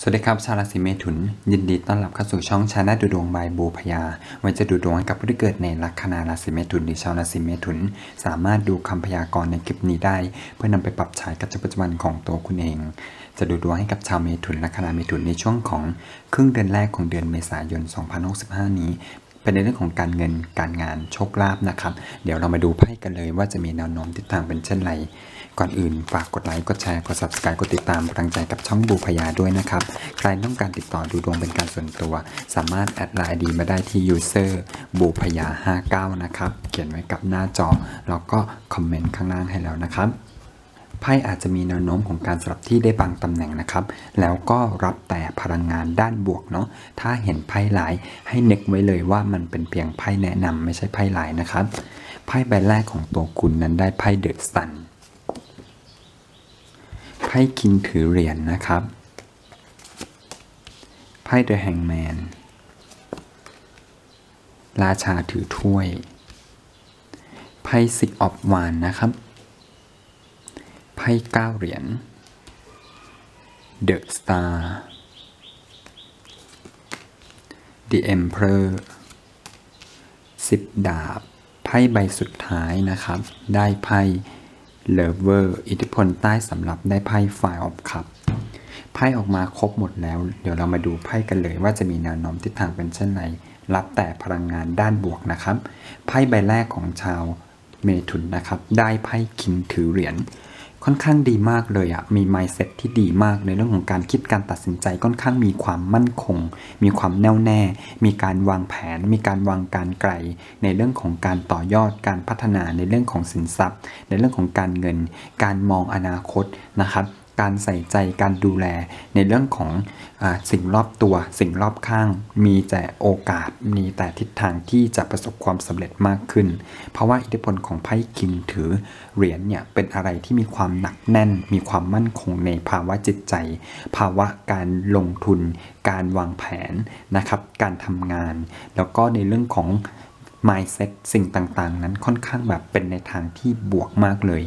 สวัสดีครับ ชาวราศีเมถุน ยินดีต้อนรับเข้าสู่ช่องชาแนลดูดวงบายบูพยาวันจะดูดวงให้กับผู้ที่เกิดในลัคนาราศีเมถุนหรือชาวราศีเมถุน สามารถดูคำพยากรณ์ในคลิปนี้ได้ เพื่อนำไปปรับใช้กับชีวิตปัจจุบันของตัวคุณเอง จะดูดวงให้กับชาวเมถุนลัคนาเมถุนในช่วงของครึ่งเดือนแรกของเดือนเมษายน 2065 นี้ เป็นในเรื่องของการเงินการงานโชคลาภนะครับ เดี๋ยวเรามาดูไพ่กันเลยว่าจะมีแนวโน้มทิศทางเป็นเช่นไร ก่อนอื่นฝากกดไลค์กดแชร์กด subscribe กดติดตามกำลังใจกับช่องบูพยาด้วยนะครับ ใครต้องการติดต่อดูดวงเป็นการส่วนตัว สามารถแอดไลน์ดีมาได้ที่ user บูพยา59นะครับเขียนไว้กับหน้าจอแล้วก็คอมเมนต์ข้างล่างให้แล้วนะครับ ไพ่อาจจะมีแนวโน้มของการสลับที่ได้บางตำแหน่งนะครับ แล้วก็รับแต่พลังงานด้านบวกเนาะถ้าเห็นไพ่หลายให้นึกไว้เลยว่ามันเป็นเพียงไพ่แนะนำไม่ใช่ไพ่หลายนะครับไพ่ใบแรกของตัวคุณนั้นได้ไพ่เดอะซันไพ่คิงถือเหรียญนะครับไพ่เดอะแฮงแมนราชาถือถ้วยไพ่ซิกออฟวานนะครับ ไพ่เก้าเหรียญ The Star The Emperor สิบดาบ ไพ่ใบสุดท้ายนะครับ ได้ไพ่ Lover อิทธิพลใต้สำหรับได้ไพ่ Five of Cup ไพ่ออกมาครบหมดแล้ว เดี๋ยวเรามาดูไพ่กันเลยว่าจะมีแนวโน้มทิศทางเป็นเช่นไร รับแต่พลังงานด้านบวกนะครับ ไพ่ใบแรกของชาวเมถุนนะครับ ได้ไพ่คิงถือเหรียญ ค่อนข้างดีมากเลยอะมี mindset ที่ดีมากในเรื่องของการคิดการตัดสินใจค่อนข้างมีความมั่นคง มีความแน่วแน่ มีการวางแผน มีการวางการไกล ในเรื่องของการต่อยอดการพัฒนาในเรื่องของสินทรัพย์ ในเรื่องของการเงิน การมองอนาคตนะครับ การใส่ใจการดูแล ในเรื่องของอสิ่งรอบตัว สิ่งรอบข้าง มีแต่โอกาสมีแต่ทิศทางที่จะประสบความสำเร็จมากขึ้น เพราะว่าอิทธิพลของไพ่คิงถือเหรียญเนี่ยเป็นอะไรที่มีความหนักแน่น มีความมั่นคงในภาวะจิตใจ ภาวะการลงทุน การวางแผนนะครับ การทำงาน แล้วก็ในเรื่องของ mindset สิ่งต่างๆ นั้นค่อนข้างแบบเป็นในทางที่บวกมากเลย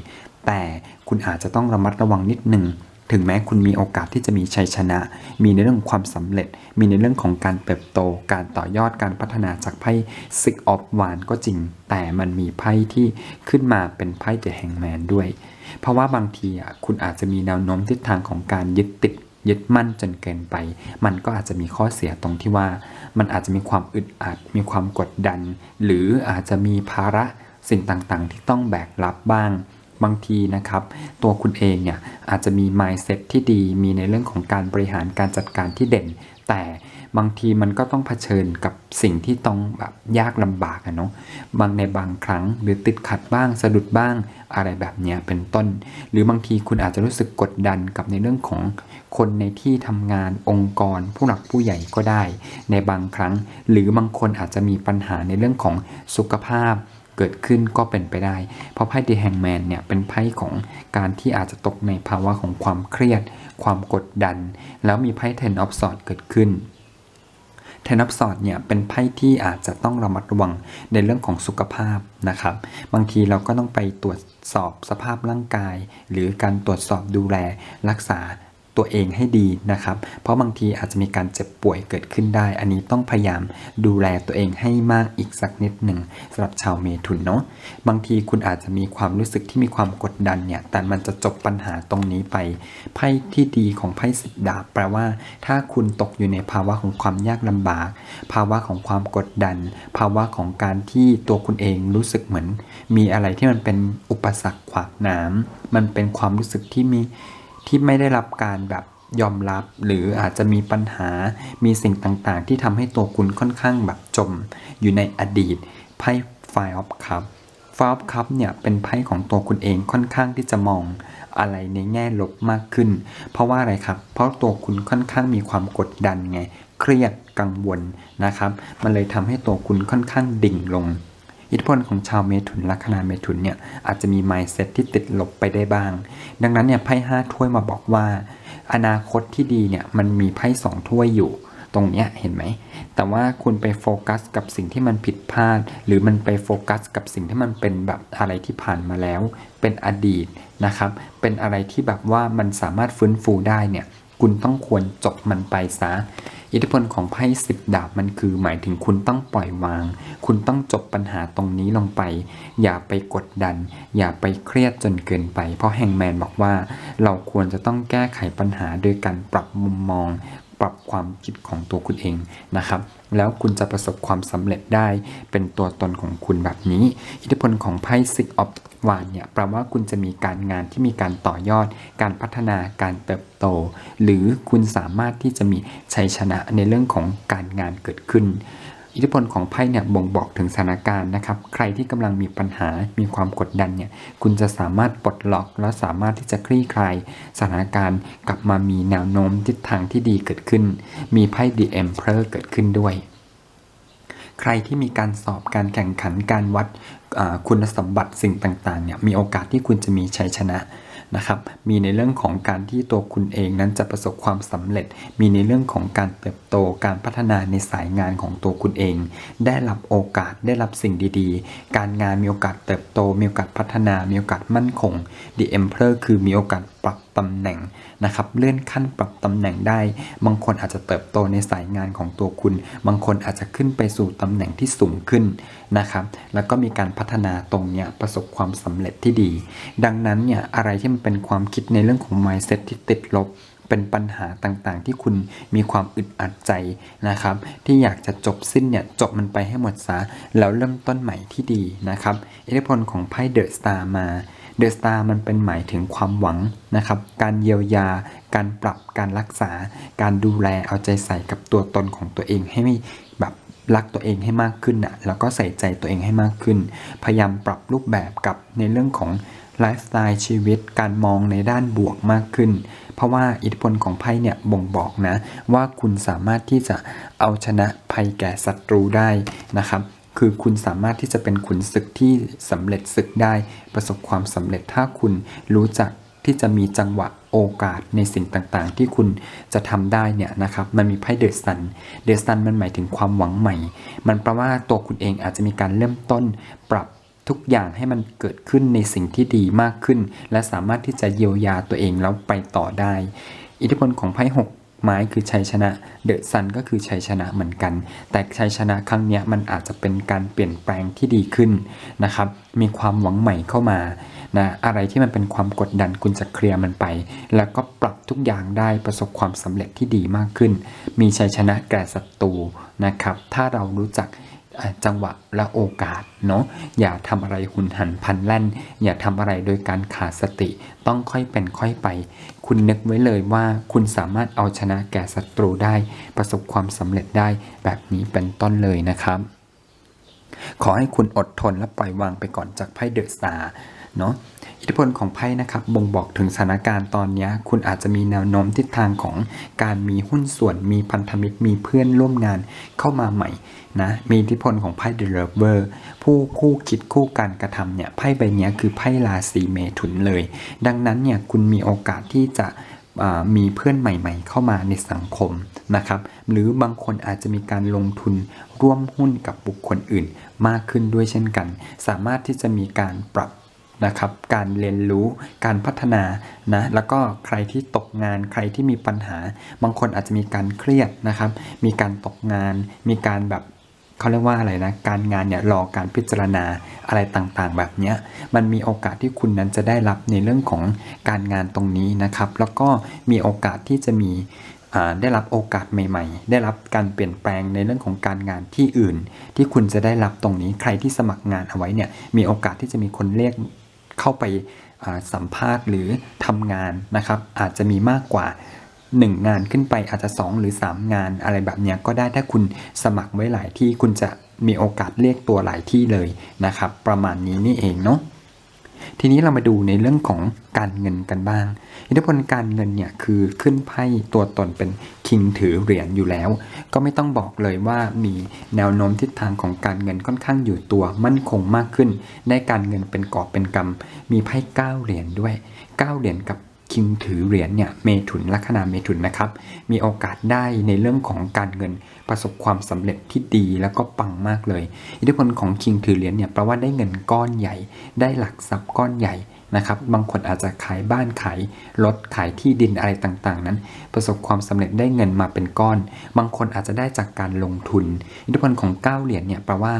แต่คุณอาจจะต้องระมัดระวังนิดนึง ถึงแม้คุณมีโอกาสที่จะมีชัยชนะ มีในเรื่องความสำเร็จ มีในเรื่องของการเติบโต การต่อยอดการพัฒนาจากไพ่ Six of Wands ก็จริง แต่มันมีไพ่ที่ขึ้นมาเป็นไพ่ The Hangman ด้วย เพราะว่าบางทีอะคุณอาจจะมีแนวโน้มทิศทางของการยึดติดยึดมั่นจนเกินไป มันก็อาจจะมีข้อเสียตรงที่ว่า มันอาจจะมีความอึดอัด มีความกดดัน หรืออาจจะมีภาระสิ่งต่างๆ ที่ต้องแบกรับบ้าง บางทีนะครับ ตัวคุณเองเนี่ยอาจจะมี mindset ที่ดีมีในเรื่องของการบริหารการจัดการที่เด่น แต่บางทีมันก็ต้องเผชิญกับสิ่งที่ต้องแบบยากลำบากอะเนาะบางในบางครั้งหรือติดขัดบ้างสะดุดบ้างอะไรแบบเนี้ยเป็นต้น หรือบางทีคุณอาจจะรู้สึกกดดันกับในเรื่องของคนในที่ทำงานองค์กร ผู้หลักผู้ใหญ่ก็ได้ ในบางครั้ง หรือบางคนอาจจะมีปัญหาในเรื่องของสุขภาพ เกิดขึ้นก็เป็นไปได้ เพราะไพ่ดีแฮงแมนเนี่ยเป็นไพ่ของการที่อาจจะตกในภาวะของความเครียด ความกดดัน แล้วมีไพ่เทนออฟสอดเกิดขึ้นเทนอฟสอดเนี่ยเป็นไพ่ที่อาจจะต้องระมัดระวังในเรื่องของสุขภาพนะครับ บางทีเราก็ต้องไปตรวจสอบสภาพร่างกาย หรือการตรวจสอบดูแลรักษา ตัวเองให้ดีนะครับ เพราะบางทีอาจจะมีการเจ็บป่วยเกิดขึ้นได้ อันนี้ต้องพยายามดูแลตัวเองให้มากอีกสักนิดหนึ่งสำหรับชาวเมถุนเนาะบางทีคุณอาจจะมีความรู้สึกที่มีความกดดันเนี่ยแต่มันจะจบปัญหาตรงนี้ไปไพ่ที่ดีของไพ่สิบดาบแปลว่า ถ้าคุณตกอยู่ในภาวะของความยากลำบาก ภาวะของความกดดัน ภาวะของการที่ตัวคุณเองรู้สึกเหมือน มีอะไรที่มันเป็นอุปสรรคขวากหน้ำมันเป็นความรู้สึกที่มี ที่ไม่ได้รับการแบบยอมรับ หรืออาจจะมีปัญหามีสิ่งต่างๆ ที่ทำให้ตัวคุณค่อนข้างแบบจม อยู่ในอดีตไพ่ Five of Cup Five of Cup เนี่ยเป็นไพ่ของตัวคุณเองค่อนข้างที่จะมองอะไรในแง่ลบมากขึ้น เพราะว่าอะไรครับ เพราะตัวคุณค่อนข้างมีความกดดันไง เครียดกังวลนะครับ มันเลยทำให้ตัวคุณค่อนข้างดิ่งลง อิทธิพลของชาวเมถุนลัคนาเมถุนเนี่ยอาจจะมี mindset ที่ติดลบไปได้บ้าง ดังนั้นเนี่ยไพ่ห้าถ้วยมาบอกว่า อนาคตที่ดีเนี่ยมันมีไพ่สองถ้วยอยู่ตรงเนี้ยเห็นไหม แต่ว่าคุณไปโฟกัสกับสิ่งที่มันผิดพลาด หรือมันไปโฟกัสกับสิ่งที่มันเป็นแบบอะไรที่ผ่านมาแล้ว เป็นอดีตนะครับ เป็นอะไรที่แบบว่ามันสามารถฟื้นฟูได้เนี่ย คุณต้องควรจบมันไปซะ อิทธิพลของไพ่สิบดาบมันคือหมายถึงคุณต้องปล่อยวาง คุณต้องจบปัญหาตรงนี้ลงไป อย่าไปกดดัน อย่าไปเครียดจนเกินไป เพราะแฮงแมนบอกว่า เราควรจะต้องแก้ไขปัญหาโดยการปรับมุมมอง ปรับความคิดของตัวคุณเองนะครับ แล้วคุณจะประสบความสำเร็จได้เป็นตัวตนของคุณแบบนี้ อิทธิพลของไพ่ Six of วานเนี่ยแปลว่าคุณจะมีการงานที่มีการต่อยอด การพัฒนาการเติบโต หรือคุณสามารถที่จะมีชัยชนะในเรื่องของการงานเกิดขึ้น อิทธิพลของไพ่เนี่ยบ่งบอกถึงสถานการณ์นะครับ ใครที่กำลังมีปัญหา มีความกดดันเนี่ย คุณจะสามารถปลดล็อก และสามารถที่จะคลี่คลายสถานการณ์กลับมามีแนวโน้มทิศทางที่ดีเกิดขึ้น มีไพ่ The Emperor เกิดขึ้นด้วย ใครที่มีการสอบการแข่งขันการวัดคุณสมบัติสิ่งต่างๆเนี่ย มีโอกาสที่คุณจะมีชัยชนะ นะครับมีในเรื่องของการที่ตัวคุณเองนั้นจะประสบความสำเร็จ มีในเรื่องของการเติบโตการพัฒนาในสายงานของตัวคุณเอง ได้รับโอกาสได้รับสิ่งดีๆ การงานมีโอกาสเติบโต มีโอกาสพัฒนา มีโอกาสมั่นคง The Emperor คือมีโอกาสปรับตำแหน่งนะครับ เลื่อนขั้นปรับตำแหน่งได้ บางคนอาจจะเติบโตในสายงานของตัวคุณ บางคนอาจจะขึ้นไปสู่ตำแหน่งที่สูงขึ้นนะครับ แล้วก็มีการพัฒนาตรงเนี้ยประสบความสำเร็จที่ดี ดังนั้นเนี่ยอะไรที่มันเป็นความคิดในเรื่องของ mindset ที่ติดลบเป็นปัญหาต่างๆ ที่คุณมีความอึดอัดใจนะครับ ที่อยากจะจบสิ้นเนี่ย จบมันไปให้หมดซะแล้วเริ่มต้นใหม่ที่ดีนะครับ อิทธิพลของไพ่เดอะสตาร์มา เดอะสตาร์มันเป็นหมายถึงความหวังนะครับ การเยียวยา การปรับการรักษา การดูแลเอาใจใส่กับตัวตนของตัวเองให้ไม่แบบรักตัวเองให้มากขึ้นอะแล้วก็ใส่ใจตัวเองให้มากขึ้น พยายามปรับรูปแบบกับในเรื่องของไลฟ์สไตล์ชีวิตการมองในด้านบวกมากขึ้น เพราะว่าอิทธิพลของไพ่เนี่ยบ่งบอกนะ ว่าคุณสามารถที่จะเอาชนะภัยแก่ศัตรูได้นะครับ คือคุณสามารถที่จะเป็นขุนศึกที่สำเร็จศึกได้ ประสบความสำเร็จถ้าคุณรู้จักที่จะมีจังหวะโอกาสในสิ่งต่างๆ ที่คุณจะทำได้เนี่ยนะครับมันมีไพ่เดอะซันเดอะซันมันหมายถึงความหวังใหม่ มันแปลว่าตัวคุณเองอาจจะมีการเริ่มต้นปรับทุกอย่างให้มันเกิดขึ้นในสิ่งที่ดีมากขึ้น และสามารถที่จะเยียวยาตัวเองแล้วไปต่อได้ อิทธิพลของไพ่หก ไม้คือชัยชนะ เดอะซันก็คือชัยชนะเหมือนกัน แต่ชัยชนะครั้งนี้มันอาจจะเป็นการเปลี่ยนแปลงที่ดีขึ้นนะครับ มีความหวังใหม่เข้ามานะอะไรที่มันเป็นความกดดันคุณจะเคลียร์มันไป แล้วก็ปรับทุกอย่างได้ประสบความสำเร็จที่ดีมากขึ้น มีชัยชนะแก่ศัตรูนะครับ ถ้าเรารู้จัก จังหวะและโอกาสเนาะอย่าทำอะไรหุนหันพันแล่น อย่าทำอะไรโดยการขาดสติ ต้องค่อยเป็นค่อยไป คุณนึกไว้เลยว่าคุณสามารถเอาชนะแก่ศัตรูได้ ประสบความสำเร็จได้แบบนี้เป็นต้นเลยนะครับขอให้คุณอดทนและปล่อยวางไปก่อนจากไพ่เดอะสตาร์เนาะ อิทธิพลของไพ่นะครับบ่งบอกถึงสถานการณ์ตอนนี้คุณอาจจะมีแนวโน้มทิศทางของการมีหุ้นส่วนมีพันธมิตรมีเพื่อนร่วมงานเข้ามาใหม่นะมีอิทธิพลของไพ่เดอะเลเวอร์ผู้คู่คิดคู่การกระทำเนี่ยไพ่ใบนี้คือไพ่ราศีเมถุนเลย ดังนั้นเนี่ยคุณมีโอกาสที่จะมีเพื่อนใหม่ๆ เข้ามาในสังคมนะครับ หรือบางคนอาจจะมีการลงทุนร่วมหุ้นกับบุคคลอื่นมากขึ้นด้วยเช่นกัน สามารถที่จะมีการปรับ นะครับ การเรียนรู้ การพัฒนานะ แล้วก็ใครที่ตกงาน ใครที่มีปัญหา บางคนอาจจะมีการเครียดนะครับ มีการตกงาน มีการแบบเขาเรียกว่าอะไรนะ การงานเนี่ยรอการพิจารณาอะไรต่างๆ แบบเนี้ยมันมีโอกาสที่คุณนั้นจะได้รับในเรื่องของการงานตรงนี้นะครับ แล้วก็มีโอกาสที่จะมีได้รับโอกาสใหม่ ๆ ได้รับการเปลี่ยนแปลงในเรื่องของการงานที่อื่น ที่คุณจะได้รับตรงนี้ ใครที่สมัครงานเอาไว้เนี่ย มีโอกาสที่จะมีคนเรียก เข้าไปสัมภาษณ์หรือทำงานนะครับ อาจจะมีมากกว่า 1 งานขึ้นไปอาจจะ 2 หรือ 3 งานอะไรแบบนี้ก็ได้ถ้าคุณสมัครไว้หลายที่คุณจะมีโอกาสเรียกตัวหลายที่เลยนะครับ ประมาณนี้นี่เองเนาะ ทีนี้เรามาดูในเรื่องของการเงินกันบ้าง อิทธิพลการเงินเนี่ยคือขึ้นไพ่ตัวตนเป็นคิงถือเหรียญอยู่แล้ว ก็ไม่ต้องบอกเลยว่ามีแนวโน้มทิศทางของการเงินค่อนข้างอยู่ตัวมั่นคงมากขึ้น ได้การเงินเป็นกอบเป็นกำมีไพ่เก้าเหรียญด้วยเก้าเหรียญกับ คิงถือเหรียญเนี่ยเมถุนลัคนาเมถุนนะครับ มีโอกาสได้ในเรื่องของการเงินประสบความสำเร็จที่ดีแล้วก็ปังมากเลย อิทธิพลของคิงถือเหรียญเนี่ยแปลว่าได้เงินก้อนใหญ่ ได้หลักทรัพย์ก้อนใหญ่นะครับบางคนอาจจะขายบ้านขายรถขายที่ดินอะไรต่างๆ นั้น ประสบความสำเร็จได้เงินมาเป็นก้อน บางคนอาจจะได้จากการลงทุน อิทธิพลของเก้าเหรียญเนี่ยแปลว่า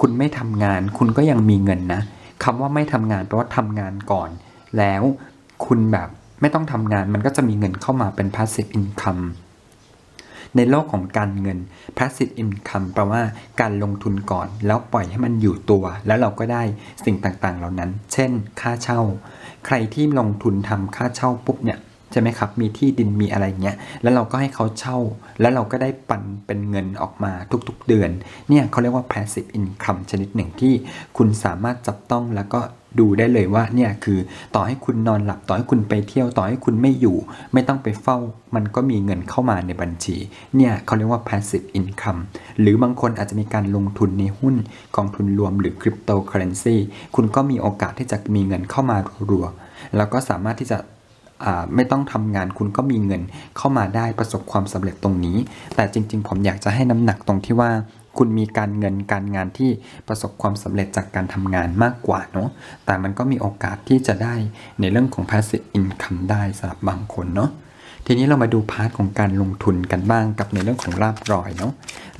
คุณไม่ทำงาน คุณก็ยังมีเงินนะคำว่าไม่ทำงานแปลว่าทำงานก่อน แล้วคุณแบบ ไม่ต้องทำงานมันก็จะมีเงินเข้ามาเป็น passive income ในโลกของการเงิน passive income แปลว่าการลงทุนก่อน แล้วปล่อยให้มันอยู่ตัว แล้วเราก็ได้สิ่งต่างๆ เหล่านั้น เช่น ค่าเช่า ใครที่ลงทุนทำค่าเช่าปุ๊บเนี่ยใช่ไหมครับ มีที่ดินมีอะไรเงี้ย แล้วเราก็ให้เขาเช่า แล้วเราก็ได้ปันเป็นเงินออกมาทุกๆเดือน เนี่ยเขาเรียกว่า passive income ชนิดหนึ่งที่คุณสามารถจับต้องแล้วก็ ดูได้เลยว่าเนี่ยคือต่อให้คุณนอนหลับต่อให้คุณไปเที่ยวต่อให้คุณไม่อยู่ ไม่ต้องไปเฝ้า มันก็มีเงินเข้ามาในบัญชี เนี่ยเขาเรียกว่า passive income หรือบางคนอาจจะมีการลงทุนในหุ้นกองทุนรวมหรือ cryptocurrency คุณก็มีโอกาสที่จะมีเงินเข้ามารัวๆแล้วก็สามารถที่จะไม่ต้องทำงานคุณก็มีเงินเข้ามาได้ประสบความสำเร็จตรงนี้ แต่จริง ๆ ผมอยากจะให้น้ำหนักตรงที่ว่า คุณมีการเงินการงานที่ประสบความสำเร็จจากการทำงานมากกว่าเนาะแต่มันก็มีโอกาสที่จะได้ในเรื่องของ passive income ได้สำหรับบางคนเนาะทีนี้เรามาดูพาร์ทของการลงทุนกันบ้างกับในเรื่องของลาบลอยเนาะ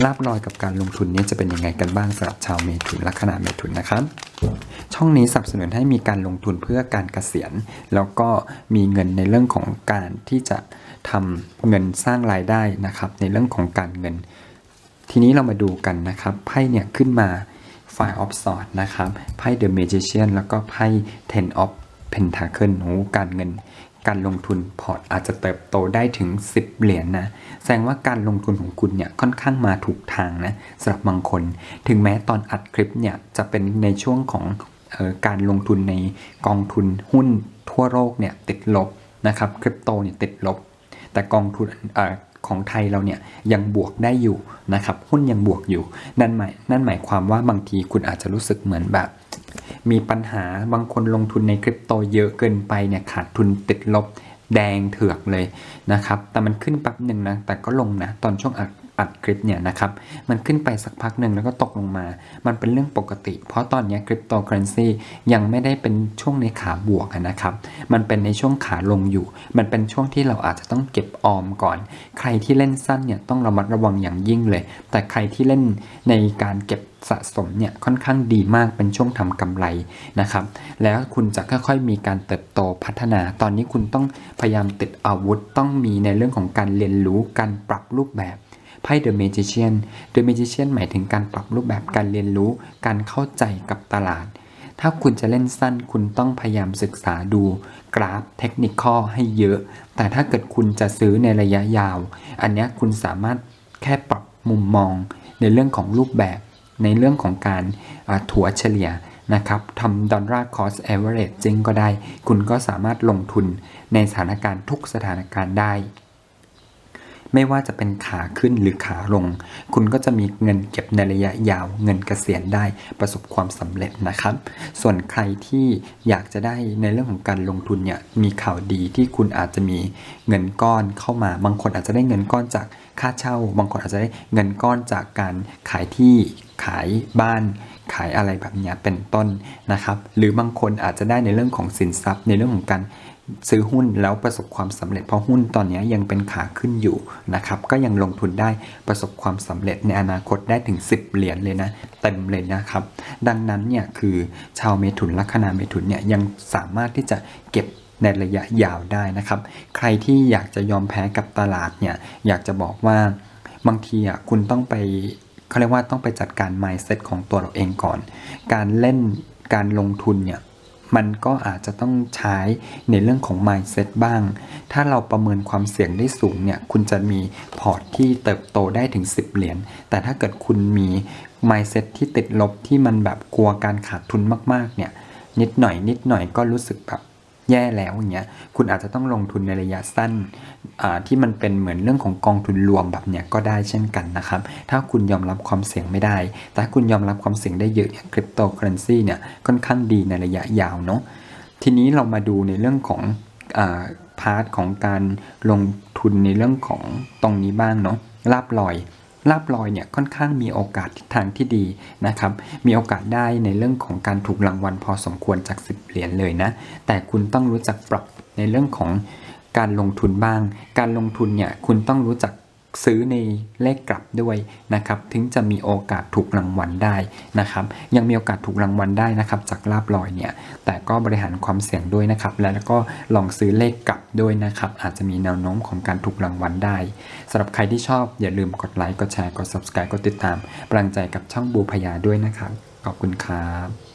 ลาบลอยกับการลงทุนนี้จะเป็นยังไงกันบ้างสำหรับชาวเมถุนลัคนาเมถุนนะครับช่องนี้สนับสนุนให้มีการลงทุนเพื่อการเกษียณ แล้วก็มีเงินในเรื่องของการที่จะทำเงินสร้างรายได้นะครับ ในเรื่องของการเงิน ทีนี้เรามาดูกันนะครับ ไพ่เนี่ยขึ้นมา Five of Swords นะครับ ไพ่ The Magician แล้วก็ไพ่ Ten of Pentacle โอ้การเงิน การลงทุนพอร์ตอาจจะเติบโตได้ถึง 10 เหรียญนนะ แสดงว่าการลงทุนของคุณเนี่ยค่อนข้างมาถูกทางนะสำหรับบางคน ถึงแม้ตอนอัดคลิปเนี่ยจะเป็นในช่วงของออการลงทุนในกองทุนหุ้นทั่วโลกเนี่ยติดลบนะครับ คริปโตเนี่ยติดลบ แต่กองทุน ของไทยเราเนี่ยยังบวกได้อยู่นะครับหุ้นยังบวกอยู่ นั่นหมายนั่นหมายความว่าบางทีคุณอาจจะรู้สึกเหมือนแบบ มีปัญหาบางคนลงทุนในคริปโตเยอะเกินไปเนี่ยขาดทุนติดลบแดงเถือกเลยนะครับ แต่มันขึ้นแป๊บหนึ่งนะ แต่ก็ลงนะ ตอนช่วง อัดคลิปเนี่ยนะครับมันขึ้นไปสักพักหนึ่งแล้วก็ตกลงมา มันเป็นเรื่องปกติ เพราะตอนนี้คริปโตเคอเรนซียังไม่ได้เป็นช่วงในขาบวกนะครับ มันเป็นในช่วงขาลงอยู่ มันเป็นช่วงที่เราอาจจะต้องเก็บออมก่อน ใครที่เล่นสั้นเนี่ยต้องระมัดระวังอย่างยิ่งเลย แต่ใครที่เล่นในการเก็บสะสมเนี่ยค่อนข้างดีมากเป็นช่วงทำกำไรนะครับ แล้วคุณจะค่อยๆมีการเติบโตพัฒนา ตอนนี้คุณต้องพยายามติดอาวุธต้องมีในเรื่องของการเรียนรู้การปรับรูปแบบ ไพ่ The Magician The Magician หมายถึงการปรับรูปแบบการเรียนรู้ การเข้าใจกับตลาด ถ้าคุณจะเล่นสั้นคุณต้องพยายามศึกษาดูกราฟเทคนิคให้เยอะ แต่ถ้าเกิดคุณจะซื้อในระยะยาว อันนี้คุณสามารถแค่ปรับมุมมองในเรื่องของรูปแบบ ในเรื่องของการถัวเฉลี่ยนะครับทำดอลลาร์คอสเอเวอเรจจิงก็ได้ คุณก็สามารถลงทุนในสถานการณ์ทุกสถานการณ์ได้ ไม่ว่าจะเป็นขาขึ้นหรือขาลง คุณก็จะมีเงินเก็บในระยะยาว เงินเกษียณได้ประสบความสำเร็จนะครับ ส่วนใครที่อยากจะได้ในเรื่องของการลงทุนเนี่ยมีข่าวดีที่คุณอาจจะมีเงินก้อนเข้ามา บางคนอาจจะได้เงินก้อนจากค่าเช่า บางคนอาจจะได้เงินก้อนจากการขายที่ขายบ้านขายอะไรแบบนี้เป็นต้นนะครับ หรือบางคนอาจจะได้ในเรื่องของสินทรัพย์ในเรื่องของการ ซื้อหุ้นแล้วประสบความสำเร็จเพราะหุ้นตอนนี้ยังเป็นขาขึ้นอยู่นะครับก็ยังลงทุนได้ประสบความสำเร็จในอนาคตได้ถึง 10 เหรียญเลยนะเต็มเลยนะครับ ดังนั้นเนี่ยคือชาวเมถุนลัคนาเมถุนเนี่ยยังสามารถที่จะเก็บในระยะยาวได้นะครับ ใครที่อยากจะยอมแพ้กับตลาดเนี่ยอยากจะบอกว่าบางทีอะคุณต้องไปเขาเรียกว่าต้องไปจัดการ mindset ของตัวเราเองก่อน การเล่นการลงทุนเนี่ย มันก็อาจจะต้องใช้ในเรื่องของ mindset บ้าง ถ้าเราประเมินความเสี่ยงได้สูงเนี่ย คุณจะมีพอร์ตที่เติบโตได้ถึง 10 เหรียญ แต่ถ้าเกิดคุณมี mindset ที่ติดลบที่มันแบบกลัวการขาดทุนมากๆ เนี่ย นิดหน่อยนิดหน่อยก็รู้สึกแบบ แย่แล้วอย่างเงี้ยคุณอาจจะต้องลงทุนในระยะสั้นอ่าที่มันเป็นเหมือนเรื่องของกองทุนรวมแบบเนี้ยก็ได้เช่นกันนะครับ ถ้าคุณยอมรับความเสี่ยงไม่ได้ แต่ถ้าคุณยอมรับความเสี่ยงได้เยอะเนี่ยคริปโตเคอเรนซีเนี่ยค่อนข้างดีในระยะยาวเนาะทีนี้เรามาดูในเรื่องของอาพาร์ทของการลงทุนในเรื่องของตรงนี้บ้างเนาะลาบลอย ลาบลอยเนี่ยค่อนข้างมีโอกาสทิศทางที่ดีนะครับ มีโอกาสได้ในเรื่องของการถูกรางวัลพอสมควรจาก10เหรียญเลยนะ แต่คุณต้องรู้จักปรับในเรื่องของการลงทุนบ้าง การลงทุนเนี่ยคุณต้องรู้จัก ซื้อในเลขกลับด้วยนะครับ ถึงจะมีโอกาสถูกรางวัลได้นะครับ ยังมีโอกาสถูกรางวัลได้นะครับ จากลาบลอยเนี่ย แต่ก็บริหารความเสี่ยงด้วยนะครับ แล้วก็ลองซื้อเลขกลับด้วยนะครับ อาจจะมีแนวโน้มของการถูกรางวัลได้สำหรับใครที่ชอบอย่าลืมกดไลค์ กดแชร์ กด subscribe กดติดตามกำลังใจกับช่องบูพยาด้วยนะครับ ขอบคุณครับ